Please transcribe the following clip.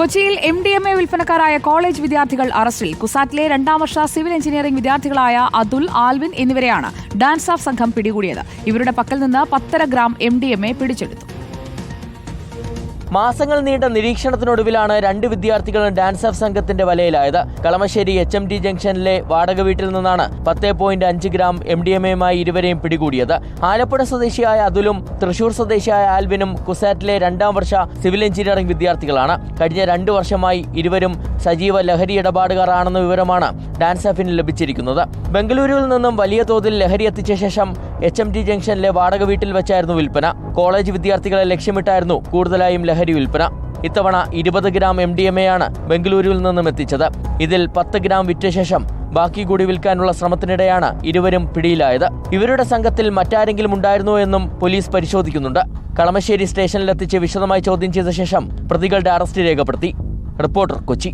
കൊച്ചിയിൽ M D M A വിൽപ്പനക്കാരായ college വിദ്യാർത്ഥികൾ അറസ്റ്റിൽ. കുസാറ്റിലെ രണ്ടാം വർഷ സിവിൽ എഞ്ചിനീയറിംഗ് വിദ്യാർത്ഥികളായ അതുൽ ആൽവിൻ എന്നിവരെയാണ് ഡാൻസ് ഓഫ് സംഘം പിടികൂടിയത്. ഇവരുടെ പക്കൽ നിന്ന് പത്തര ഗ്രാം എം പിടിച്ചെടുത്തു. മാസങ്ങൾ നീണ്ട നിരീക്ഷണത്തിനൊടുവിലാണ് രണ്ട് വിദ്യാർത്ഥികളും ഡാൻസ് ഓഫ് സംഘത്തിന്റെ വലയിലായത്. കളമശ്ശേരി എച്ച് എം ടി ജംഗ്ഷനിലെ വാടക വീട്ടിൽ നിന്നാണ് പത്ത് പോയിന്റ് അഞ്ച് ഗ്രാം എം ഡി എം എയുമായി ഇരുവരെയും പിടികൂടിയത്. ആലപ്പുഴ സ്വദേശിയായ അതുലും തൃശൂർ സ്വദേശിയായ ആൽവിനും കുസാറ്റിലെ രണ്ടാം വർഷ സിവിൽ എഞ്ചിനീയറിംഗ് വിദ്യാർത്ഥികളാണ്. കഴിഞ്ഞ രണ്ടു വർഷമായി ഇരുവരും സജീവ ലഹരി ഇടപാടുകാരാണെന്ന വിവരമാണ് ഡാൻസ് ഓഫിന് ലഭിച്ചിരിക്കുന്നത്. ബംഗളൂരുവിൽ നിന്നും വലിയ തോതിൽ ലഹരി എത്തിച്ച ശേഷം എച്ച് എം ടി ജംഗ്ഷനിലെ വാടക വീട്ടിൽ വെച്ചായിരുന്നു വിൽപ്പന. കോളേജ് വിദ്യാർത്ഥികളെ ലക്ഷ്യമിട്ടായിരുന്നു കൂടുതലായും ലഹരി വിൽപ്പന. ഇത്തവണ ഇരുപത് ഗ്രാം എം ഡി എം ബംഗളൂരുവിൽ നിന്നും എത്തിച്ചത്. ഇതിൽ പത്ത് ഗ്രാം വിറ്റ ശേഷം ബാക്കി കൂടി വിൽക്കാനുള്ള ശ്രമത്തിനിടെയാണ് ഇരുവരും പിടിയിലായത്. ഇവരുടെ സംഘത്തിൽ മറ്റാരെങ്കിലും ഉണ്ടായിരുന്നോ എന്നും പോലീസ് പരിശോധിക്കുന്നുണ്ട്. കളമശ്ശേരി സ്റ്റേഷനിലെത്തിച്ച് വിശദമായി ചോദ്യം ചെയ്ത ശേഷം പ്രതികളുടെ അറസ്റ്റ് രേഖപ്പെടുത്തി. റിപ്പോർട്ടർ കൊച്ചി.